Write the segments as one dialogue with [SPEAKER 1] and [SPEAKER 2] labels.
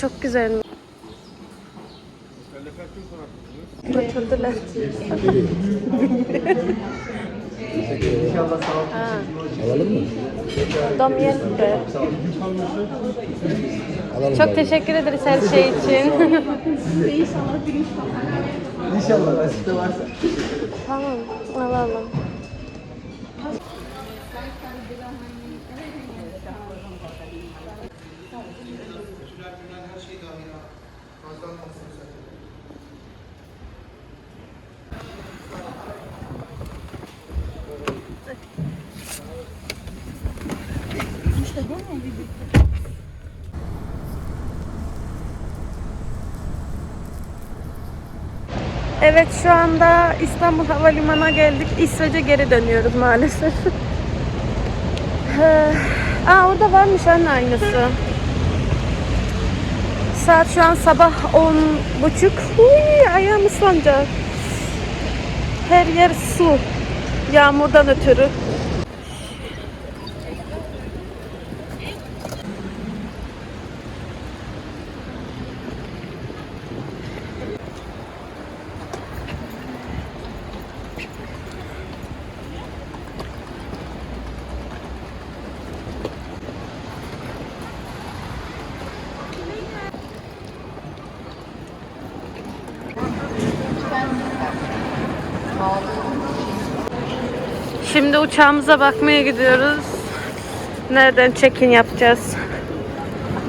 [SPEAKER 1] Çok güzel. Götürdüler. Ha.
[SPEAKER 2] Alalım mı?
[SPEAKER 1] Dom yetti.
[SPEAKER 2] Alalım.
[SPEAKER 1] Çok teşekkür ederiz her şey için.
[SPEAKER 3] İnşallah nasipte varsa.
[SPEAKER 1] tamam alalım. Evet şu anda İstanbul Havalimanı'na geldik. İsveç'e geri dönüyoruz maalesef. Aa orada varmış anne aynısı. Saat şu an sabah on buçuk. Uy, ayağım ıslanacak. Her yer su. Yağmurdan ötürü. Şimdi uçağımıza bakmaya gidiyoruz. Nereden check-in yapacağız?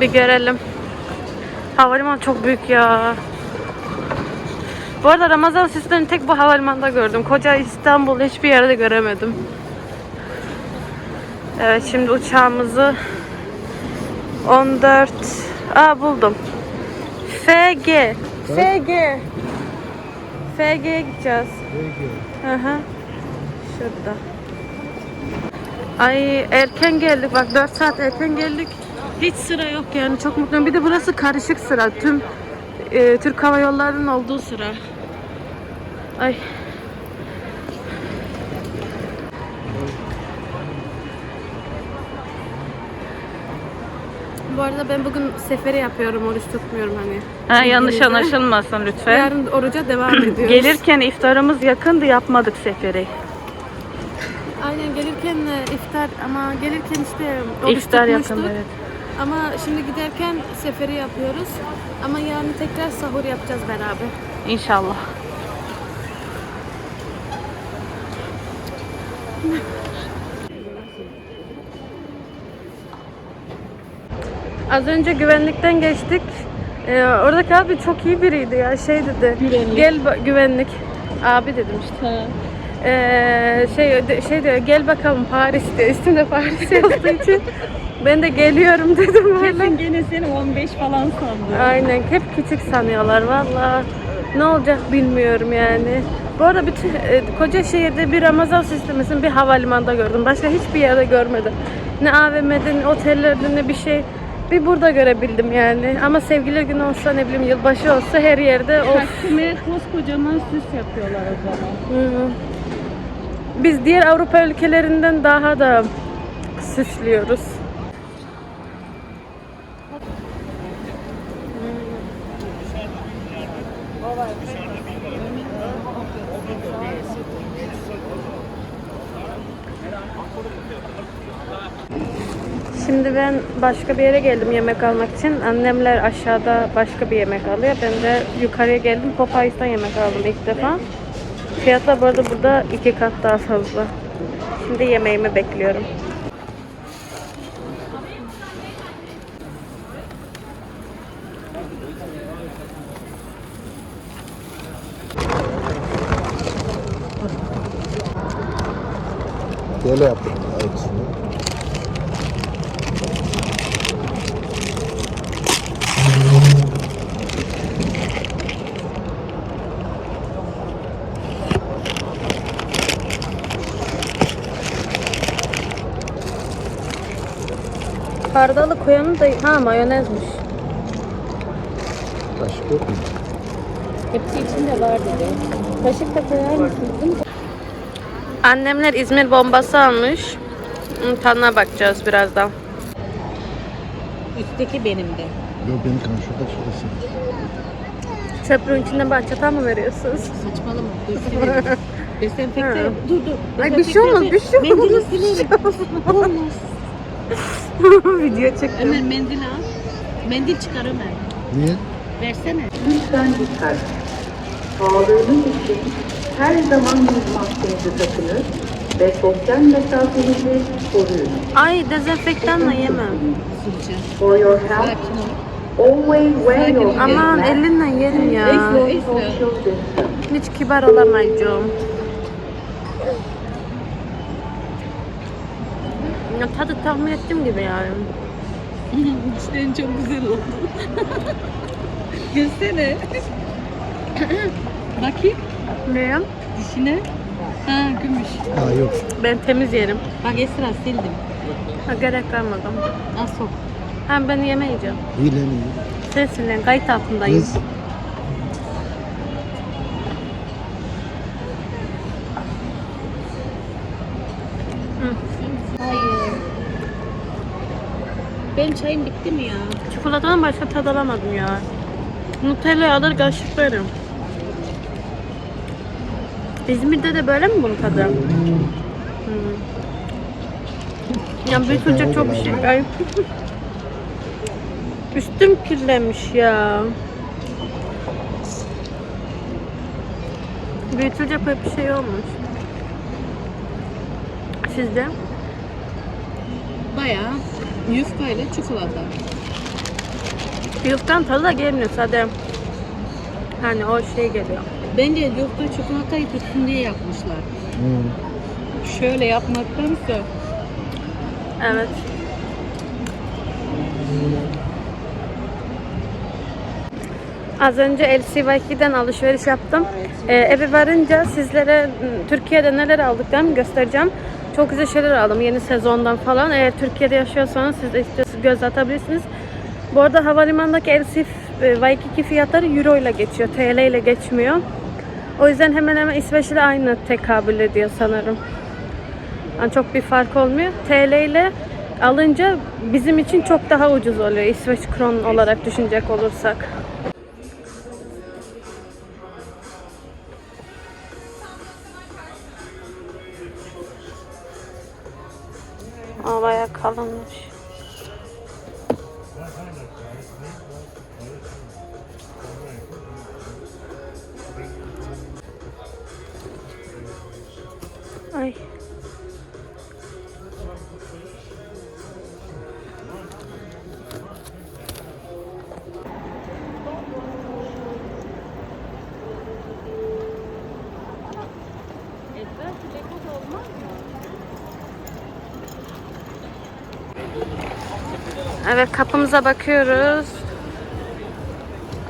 [SPEAKER 1] Bir görelim. Havalimanı çok büyük ya. Bu arada Ramazan sistemini tek bu havalimanında gördüm. Koca İstanbul hiçbir yerde göremedim. Evet şimdi uçağımızı 14 Aa buldum. FG. FG. FG'ye gideceğiz. Hı hı. Şurada. Ay erken geldik bak 4 saat erken geldik. Hiç sıra yok yani çok mutluyum. Bir de burası karışık sıra. Tüm e, Türk Hava Yolları'nın olduğu sıra. Ay. Bu arada ben bugün seferi yapıyorum, oruç tutmuyorum hani.
[SPEAKER 4] Ha, yanlış anlaşılmasın lütfen.
[SPEAKER 1] Yarın oruca devam ediyoruz.
[SPEAKER 4] Gelirken iftarımız yakındı yapmadık seferi.
[SPEAKER 1] Aynen gelirken e, iftar ama gelirken işte oruç
[SPEAKER 4] İftar
[SPEAKER 1] tutmuştuk.
[SPEAKER 4] yakın evet.
[SPEAKER 1] Ama şimdi giderken seferi yapıyoruz. Ama yarın tekrar sahur yapacağız beraber.
[SPEAKER 4] İnşallah.
[SPEAKER 1] Az önce güvenlikten geçtik. Ee, oradaki abi çok iyi biriydi ya. Şey dedi.
[SPEAKER 4] Güvenlik.
[SPEAKER 1] Gel ba- güvenlik. Abi dedim işte. Ee, şey şey diyor gel bakalım Paris diyor. Üstünde Paris yazdığı için ben de geliyorum dedim böyle.
[SPEAKER 4] gene seni 15 falan sandı.
[SPEAKER 1] Aynen hep küçük sanıyorlar valla. Ne olacak bilmiyorum yani. Bu arada bütün e, koca şehirde bir Ramazan sistemesini bir havalimanında gördüm. Başka hiçbir yerde görmedim. Ne AVM'de ne otellerde ne bir şey. Bir burada görebildim yani. Ama sevgili günü olsa ne bileyim yılbaşı olsa her yerde of.
[SPEAKER 4] Takvime koskocaman süs yapıyorlar o zaman.
[SPEAKER 1] Hı hı. Biz diğer Avrupa ülkelerinden daha da süslüyoruz. Şimdi ben başka bir yere geldim yemek almak için. Annemler aşağıda başka bir yemek alıyor. Ben de yukarıya geldim. Popeyes'tan yemek aldım ilk defa. Fiyatlar bu arada burada iki kat daha fazla. Şimdi yemeğimi bekliyorum.
[SPEAKER 2] Böyle yaptık
[SPEAKER 1] Hardalı koyanı da ha mayonezmiş.
[SPEAKER 2] Kaşık yok mu?
[SPEAKER 1] Hepsi içinde var dedi. Kaşık da koyar mısınız? Annemler İzmir bombası almış. Tadına bakacağız birazdan.
[SPEAKER 4] Üstteki benim de.
[SPEAKER 2] Yok beni kan şurada şurası.
[SPEAKER 1] Çöplüğün içinden bahçata mı veriyorsunuz?
[SPEAKER 5] Saçmalama. Dur silerim. Dezenfekte
[SPEAKER 1] Ha.
[SPEAKER 5] yap. Dur dur.
[SPEAKER 1] Ay bir şey olmaz, bir şey olmaz.
[SPEAKER 5] Mendili silerim. Olmaz.
[SPEAKER 1] Video çektim.
[SPEAKER 5] Ömer mendil al. Mendil çıkar Ömer.
[SPEAKER 2] Niye?
[SPEAKER 5] Versene.
[SPEAKER 6] Lütfen dikkat. Sağlığınız için her zaman yüz maskenizi takınız ve sosyal mesafenizi koruyun.
[SPEAKER 1] Ay dezenfektanla yemem.
[SPEAKER 6] For your health, always wear your
[SPEAKER 1] Aman elinle yerim ya. Hiç kibar olamayacağım. Ya tadı tahmin ettiğim gibi yani.
[SPEAKER 5] Dişlerin çok güzel oldu. Gülsene. Bakayım
[SPEAKER 1] Ne?
[SPEAKER 5] dişine. Ha gümüş.
[SPEAKER 2] Ha yok.
[SPEAKER 1] Ben temiz yerim.
[SPEAKER 5] Bak Esra sildim.
[SPEAKER 1] Ha, gerek kalmadı.
[SPEAKER 5] Al sok.
[SPEAKER 1] Hem ben yemeyeceğim.
[SPEAKER 2] İyi lan iyi.
[SPEAKER 1] Sensin lan kayıt altındayım.
[SPEAKER 2] Kız.
[SPEAKER 5] Benim çayım bitti mi ya?
[SPEAKER 1] Çikolatadan başka tad alamadım ya. Nutella'yı alır kaşıklarım. İzmir'de de böyle mi bunun tadı? Hmm. Ya büyütülecek çok bir şey. Ay. Üstüm kirlenmiş ya. Büyütülecek pek bir şey olmuş. Sizde?
[SPEAKER 5] Bayağı yufkayla çikolata.
[SPEAKER 1] Yufkan tadı da gelmiyor sadece. Hani o şey geliyor.
[SPEAKER 5] Bence yufka çikolatayı tutsun diye yapmışlar.
[SPEAKER 2] Hı.
[SPEAKER 5] Şöyle yapmaktansa
[SPEAKER 1] Evet. Az önce LCY2'den alışveriş yaptım. Ee, eve varınca sizlere Türkiye'de neler aldıklarımı göstereceğim. Çok güzel şeyler aldım yeni sezondan falan. Eğer Türkiye'de yaşıyorsanız siz de istiyorsanız göz atabilirsiniz. Bu arada havalimanındaki LCY2 fiyatları euro ile geçiyor. TL ile geçmiyor. O yüzden hemen hemen İsveç ile aynı tekabül ediyor sanırım. Yani çok bir fark olmuyor. TL ile alınca bizim için çok daha ucuz oluyor İsveç kron olarak düşünecek olursak. Evet kapımıza bakıyoruz.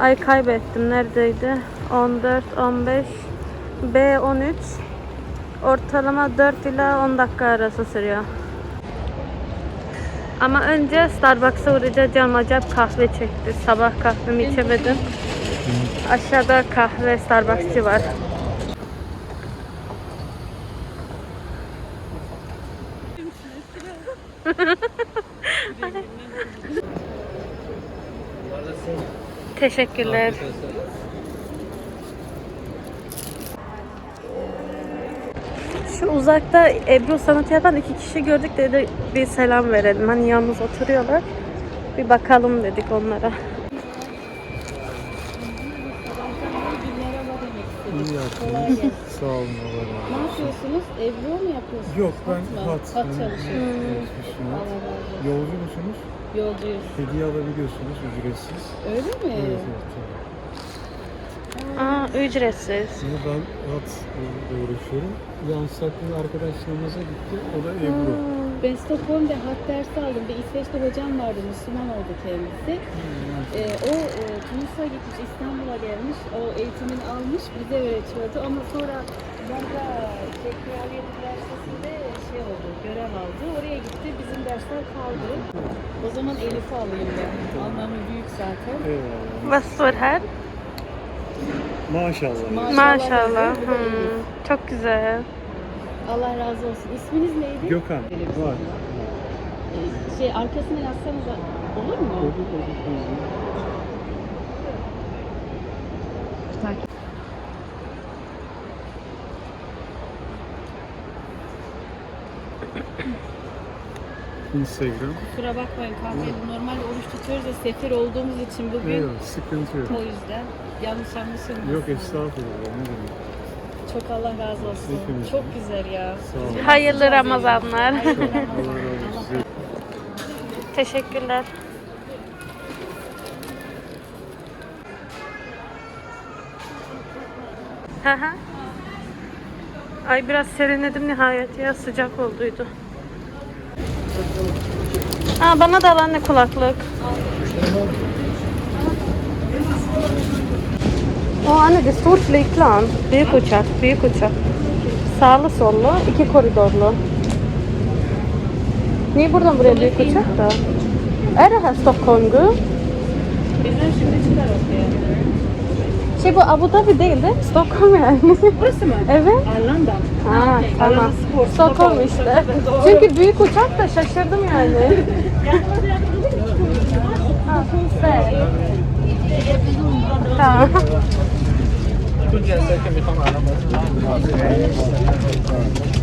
[SPEAKER 1] Ay kaybettim. Neredeydi? 14, 15, B13. Ortalama 4 ila 10 dakika arası sürüyor. Ama önce Starbucks'a uğrayacağım. Canım acayip kahve çekti. Sabah kahvemi içemedim. Aşağıda kahve Starbucks'çı var. Teşekkürler. Şu uzakta Ebru sanatı yapan iki kişi gördük dedi bir selam verelim. Hani yalnız oturuyorlar. Bir bakalım dedik onlara.
[SPEAKER 7] İyi yaptınız. Sağ olun Allah razı olsun.
[SPEAKER 5] Ne yapıyorsunuz? Ebru mu yapıyorsunuz?
[SPEAKER 7] Yok ben hat.
[SPEAKER 5] Hat çalışıyorum.
[SPEAKER 7] çalışıyorum.
[SPEAKER 5] Allah razı olsun.
[SPEAKER 7] Yolcu musunuz?
[SPEAKER 5] Yolcuyuz.
[SPEAKER 7] Hediye alabiliyorsunuz ücretsiz.
[SPEAKER 5] Öyle mi?
[SPEAKER 7] Evet evet. tabii.
[SPEAKER 1] Aa ücretsiz.
[SPEAKER 7] Şimdi ben hat ile uğraşıyorum. Yan saklı arkadaşlarımıza gitti. O da Ebru.
[SPEAKER 5] Ben Stockholm'da hat dersi aldım. Bir İsveç'te hocam vardı. Müslüman oldu kendisi. Ee, o e, Tunus'a gitmiş, İstanbul'a gelmiş. O eğitimini almış, bize öğretiyordu. Ama sonra Londra şey, Kraliyet Üniversitesi'nde şey oldu, görev aldı. Oraya gitti, bizim dersler kaldı. O zaman Elif'i alayım ben. Anlamı büyük zaten.
[SPEAKER 7] Eyvallah.
[SPEAKER 1] Was her?
[SPEAKER 7] Maşallah.
[SPEAKER 1] Maşallah.
[SPEAKER 5] Elif.
[SPEAKER 1] Hmm, çok güzel.
[SPEAKER 5] Allah razı olsun. İsminiz neydi?
[SPEAKER 7] Gökhan. Var.
[SPEAKER 5] şey arkasına yazsanız olur mu?
[SPEAKER 7] Instagram.
[SPEAKER 5] Kusura bakmayın kahveyi normalde oruç tutuyoruz da sefir olduğumuz için bugün
[SPEAKER 7] Yok sıkıntı yok.
[SPEAKER 5] o yüzden yanlış anlaşılmasın.
[SPEAKER 7] Yok estağfurullah ne demek.
[SPEAKER 5] Çok Allah razı olsun.
[SPEAKER 7] Hepiniz.
[SPEAKER 5] Çok güzel ya.
[SPEAKER 7] Olun.
[SPEAKER 1] Hayırlı Ramazanlar. Teşekkürler. Hı. Ay biraz serinledim nihayet ya sıcak olduydu. Aa, bana da al anne kulaklık. O anne det stort flygplan. Büyük uçak, büyük uçak. Sağlı sollu, iki koridorlu. Niye buradan buraya büyük uçak da? Är det här Stockholm Gu?
[SPEAKER 5] Bizden şimdi çıkar ortaya.
[SPEAKER 1] Şey bu Abu Dhabi değil de Stockholm yani.
[SPEAKER 5] Burası mı?
[SPEAKER 1] evet.
[SPEAKER 5] Arlanda.
[SPEAKER 1] Ha, tamam.
[SPEAKER 5] Spor,
[SPEAKER 1] Stockholm işte. Çünkü büyük uçak da şaşırdım yani. ha, evet. Tamam. Ve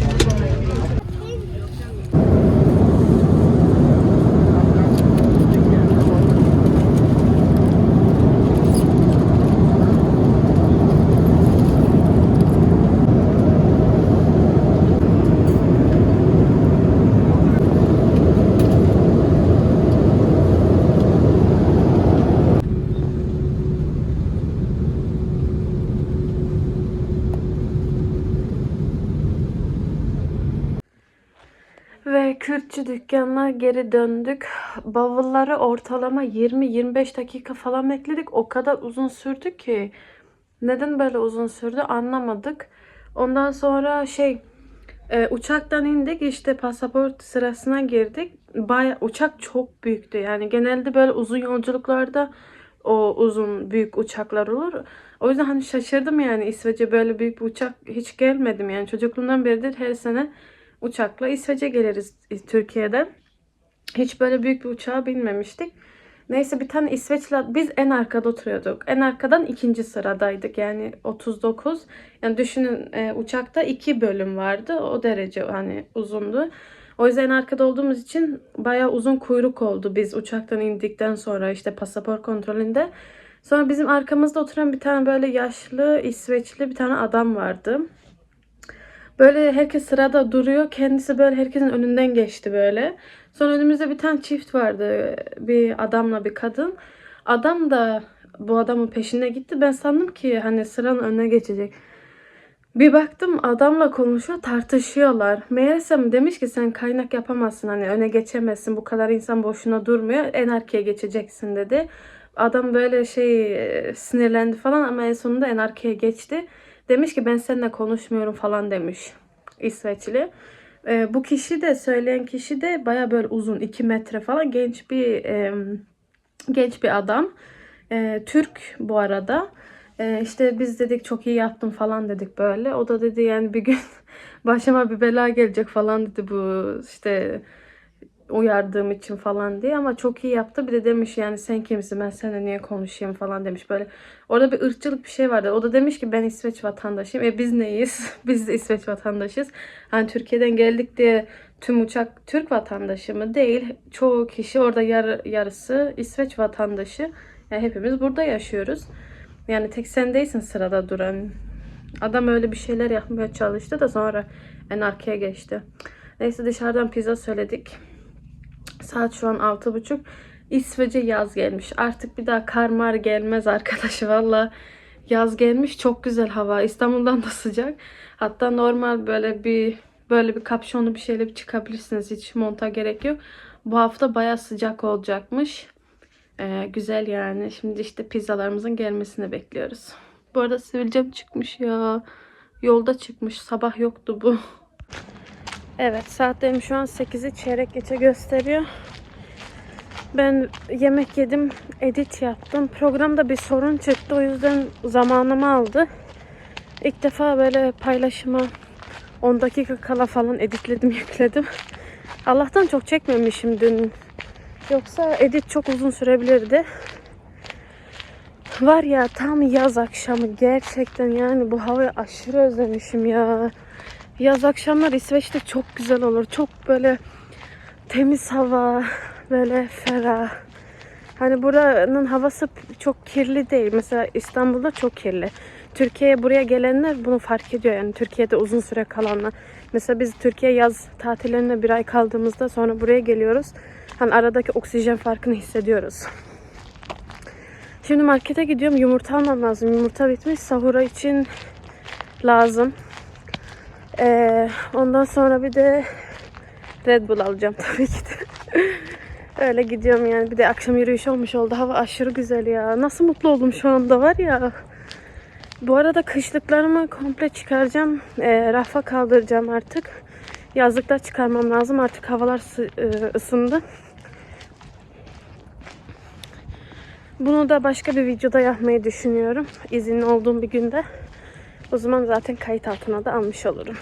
[SPEAKER 1] Dükkanına geri döndük. Bavulları ortalama 20-25 dakika falan bekledik. O kadar uzun sürdü ki. Neden böyle uzun sürdü anlamadık. Ondan sonra şey e, uçaktan indik işte pasaport sırasına girdik. Baya uçak çok büyüktü. Yani genelde böyle uzun yolculuklarda o uzun büyük uçaklar olur. O yüzden hani şaşırdım yani İsveç'e böyle büyük bir uçak hiç gelmedim yani çocukluğumdan beridir her sene uçakla İsveç'e geliriz Türkiye'den. Hiç böyle büyük bir uçağa binmemiştik. Neyse bir tane İsveçli biz en arkada oturuyorduk. En arkadan ikinci sıradaydık yani 39. Yani düşünün e, uçakta iki bölüm vardı. O derece hani uzundu. O yüzden en arkada olduğumuz için bayağı uzun kuyruk oldu biz uçaktan indikten sonra işte pasaport kontrolünde. Sonra bizim arkamızda oturan bir tane böyle yaşlı İsveçli bir tane adam vardı. Böyle herkes sırada duruyor. Kendisi böyle herkesin önünden geçti böyle. Sonra önümüzde bir tane çift vardı. Bir adamla bir kadın. Adam da bu adamın peşine gitti. Ben sandım ki hani sıranın önüne geçecek. Bir baktım adamla konuşuyor tartışıyorlar. Meğersem demiş ki sen kaynak yapamazsın hani öne geçemezsin bu kadar insan boşuna durmuyor en arkaya geçeceksin dedi. Adam böyle şey e, sinirlendi falan ama en sonunda en arkaya geçti. Demiş ki ben seninle konuşmuyorum falan demiş İsveçli. Ee, bu kişi de söyleyen kişi de baya böyle uzun 2 metre falan genç bir e, genç bir adam. Ee, Türk bu arada. Ee, işte biz dedik çok iyi yaptın falan dedik böyle. O da dedi yani bir gün başıma bir bela gelecek falan dedi bu işte uyardığım için falan diye ama çok iyi yaptı. Bir de demiş yani sen kimsin ben seninle niye konuşayım falan demiş böyle. Orada bir ırkçılık bir şey vardı. O da demiş ki ben İsveç vatandaşıyım. E biz neyiz? biz de İsveç vatandaşıyız. Hani Türkiye'den geldik diye tüm uçak Türk vatandaşı mı? Değil. Çoğu kişi orada yar, yarısı İsveç vatandaşı. Yani hepimiz burada yaşıyoruz. Yani tek sen değilsin sırada duran. Adam öyle bir şeyler yapmaya çalıştı da sonra en arkaya geçti. Neyse dışarıdan pizza söyledik. Saat şu an altı buçuk. İsveç'e yaz gelmiş. Artık bir daha kar mar gelmez arkadaş. Valla yaz gelmiş. Çok güzel hava. İstanbul'dan da sıcak. Hatta normal böyle bir böyle bir kapşonlu bir şeyle çıkabilirsiniz. Hiç monta gerek yok. Bu hafta baya sıcak olacakmış. Ee, güzel yani. Şimdi işte pizzalarımızın gelmesini bekliyoruz. Bu arada sivilcem çıkmış ya. Yolda çıkmış. Sabah yoktu bu. Evet saatlerim şu an 8'i çeyrek geçe gösteriyor. Ben yemek yedim, edit yaptım. Programda bir sorun çıktı o yüzden zamanımı aldı. İlk defa böyle paylaşıma 10 dakika kala falan editledim, yükledim. Allah'tan çok çekmemişim dün. Yoksa edit çok uzun sürebilirdi. Var ya tam yaz akşamı gerçekten yani bu havayı aşırı özlemişim ya. Yaz akşamlar İsveç'te çok güzel olur. Çok böyle temiz hava, böyle ferah. Hani buranın havası çok kirli değil. Mesela İstanbul'da çok kirli. Türkiye'ye buraya gelenler bunu fark ediyor. Yani Türkiye'de uzun süre kalanlar. Mesela biz Türkiye yaz tatillerine bir ay kaldığımızda sonra buraya geliyoruz. Hani aradaki oksijen farkını hissediyoruz. Şimdi markete gidiyorum. Yumurta almam lazım. Yumurta bitmiş. Sahura için lazım. Ee, ondan sonra bir de Red Bull alacağım tabii ki de. Öyle gidiyorum yani. Bir de akşam yürüyüş olmuş oldu. Hava aşırı güzel ya. Nasıl mutlu oldum şu anda var ya. Bu arada kışlıklarımı komple çıkaracağım. Ee, rafa kaldıracağım artık. Yazlıkta çıkarmam lazım. Artık havalar e, ısındı. Bunu da başka bir videoda yapmayı düşünüyorum. İzinli olduğum bir günde. O zaman zaten kayıt altına da almış olurum.